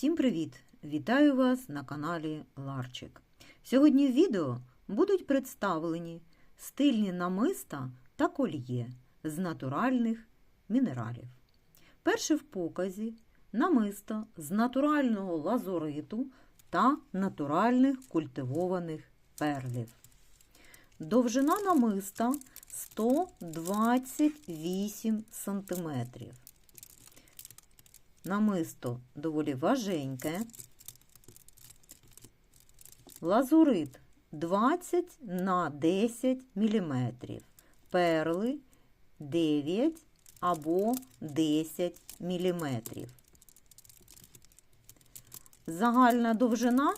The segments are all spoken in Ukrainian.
Всім привіт! Вітаю вас на каналі Ларчик. Сьогодні в відео будуть представлені стильні намиста та кольє з натуральних мінералів. Перше в показі намисто з натурального лазуриту та натуральних культивованих перлів. Довжина намиста 128 см. Намисто доволі важеньке. Лазурит 20 на 10 мм. Перли 9 або 10 мм. Загальна довжина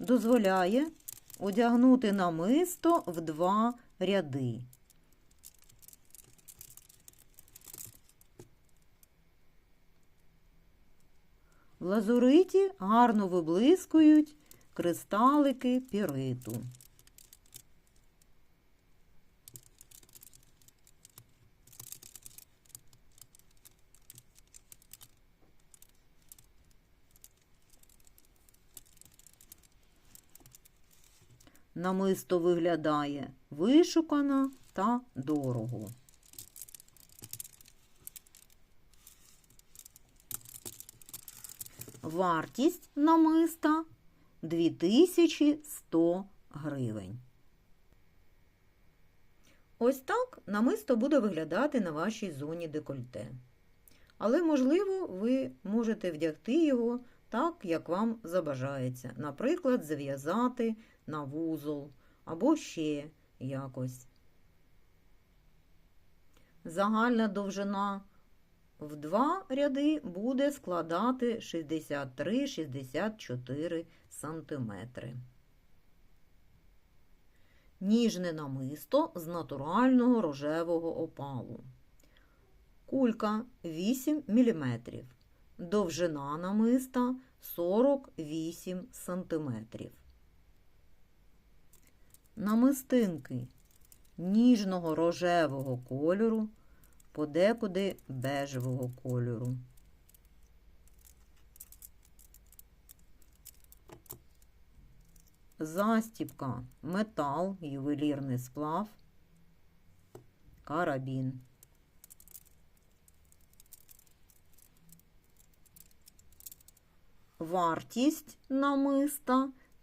дозволяє одягнути намисто в два ряди. В лазуриті гарно виблискують кристалики піриту. Намисто виглядає вишукано та дорого. Вартість намиста 2100 гривень. Ось так намисто буде виглядати на вашій зоні декольте. Але, можливо, ви можете вдягти його так, як вам забажається. Наприклад, зав'язати на вузол або ще якось. Загальна довжина в два ряди буде складати 63-64 см. Ніжне намисто з натурального рожевого опалу. Кулька 8 мм. Довжина намиста 48 см. Намистинки ніжного рожевого кольору подекуди бежевого кольору. Застіпка, метал, ювелірний сплав, карабін. Вартість намиста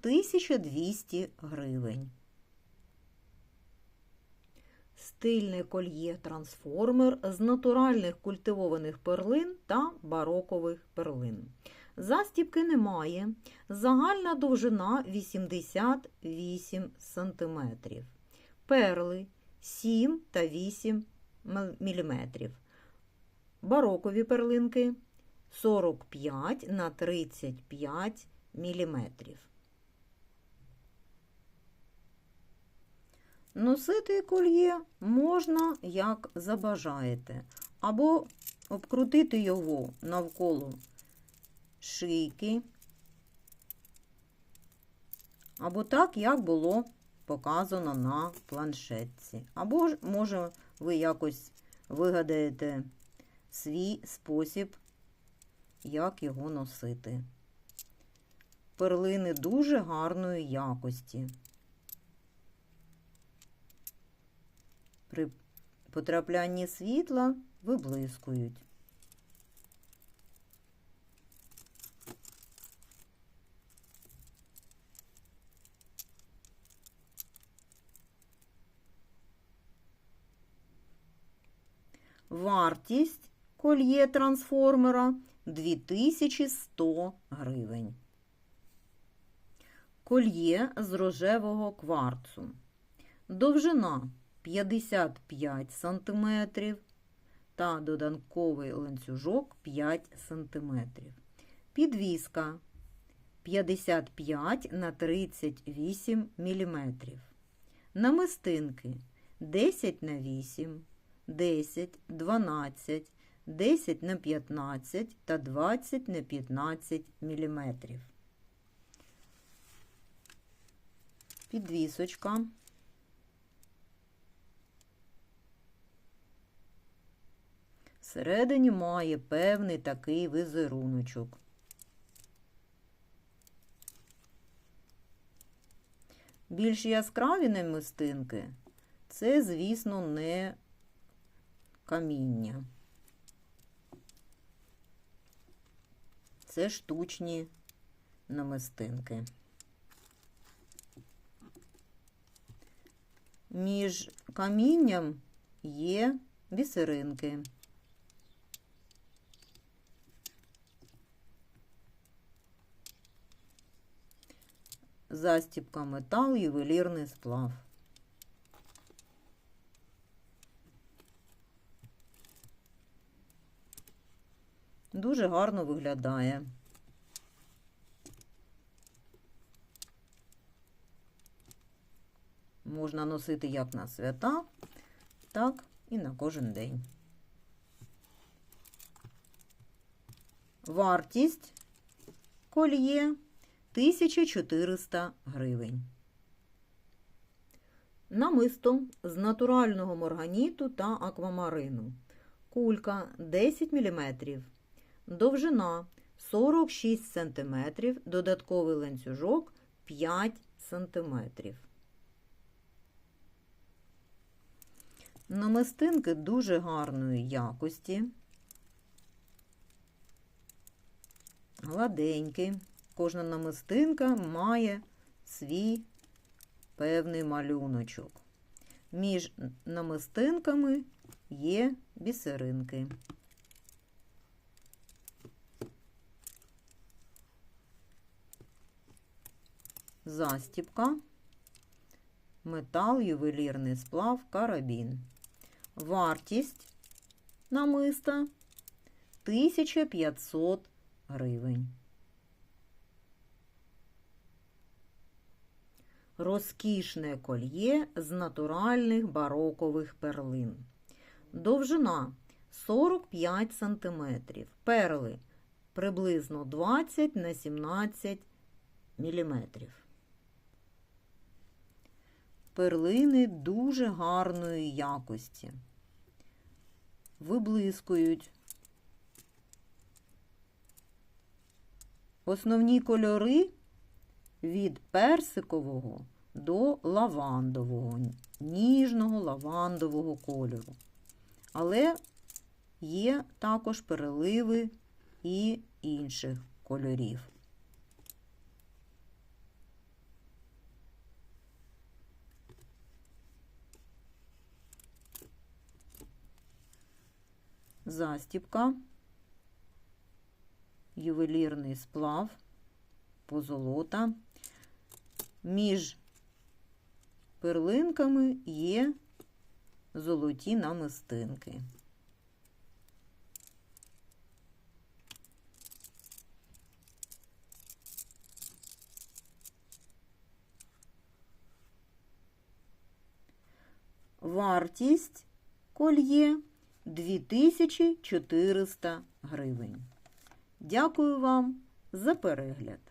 1200 гривень. Стильне кольє трансформер з натуральних культивованих перлин та барокових перлин. Застіпки немає. Загальна довжина 88 см. Перли 7 та 8 мм. Барокові перлинки 45 на 35 мм. Носити кольє можна, як забажаєте, або обкрутити його навколо шийки, або так, як було показано на планшетці. Або ж, може, ви якось вигадаєте свій спосіб, як його носити. Перлини дуже гарної якості. При потраплянні світла виблискують. Вартість кольє трансформера 2100 гривень. Кольє з рожевого кварцу. Довжина 55 см та додатковий ланцюжок 5 см. Підвіска 55 на 38 мм. Намистинки 10 на 8, 10, 12, 10 на 15 та 20 на 15 мм. Підвісочка. Всередині має певний такий візеруночок. Більш яскраві немистинки це, звісно, не каміння. Це штучні намистинки. Між камінням є бісеринки. Застібка метал, ювелірний сплав. Дуже гарно виглядає. Можна носити як на свята, так і на кожен день. Вартість кольє 1400 гривень. Намисто з натурального морганіту та аквамарину. Кулька 10 мм. Довжина 46 см. Додатковий ланцюжок 5 см. Намистинки дуже гарної якості. Гладенькі. Кожна намистинка має свій певний малюночок. Між намистинками є бісеринки. Застіпка, метал, ювелірний сплав, карабін. Вартість намиста 1500 гривень. Розкішне кольє з натуральних барокових перлин. Довжина 45 см. Перли приблизно 20 на 17 мм. Перлини дуже гарної якості. Виблискують. Основні кольори від персикового до лавандового, ніжного лавандового кольору. Але є також переливи і інших кольорів. Застіпка, ювелірний сплав, позолота. Між перлинками є золоті намистинки. Вартість кольє 2400 гривень. Дякую вам за перегляд.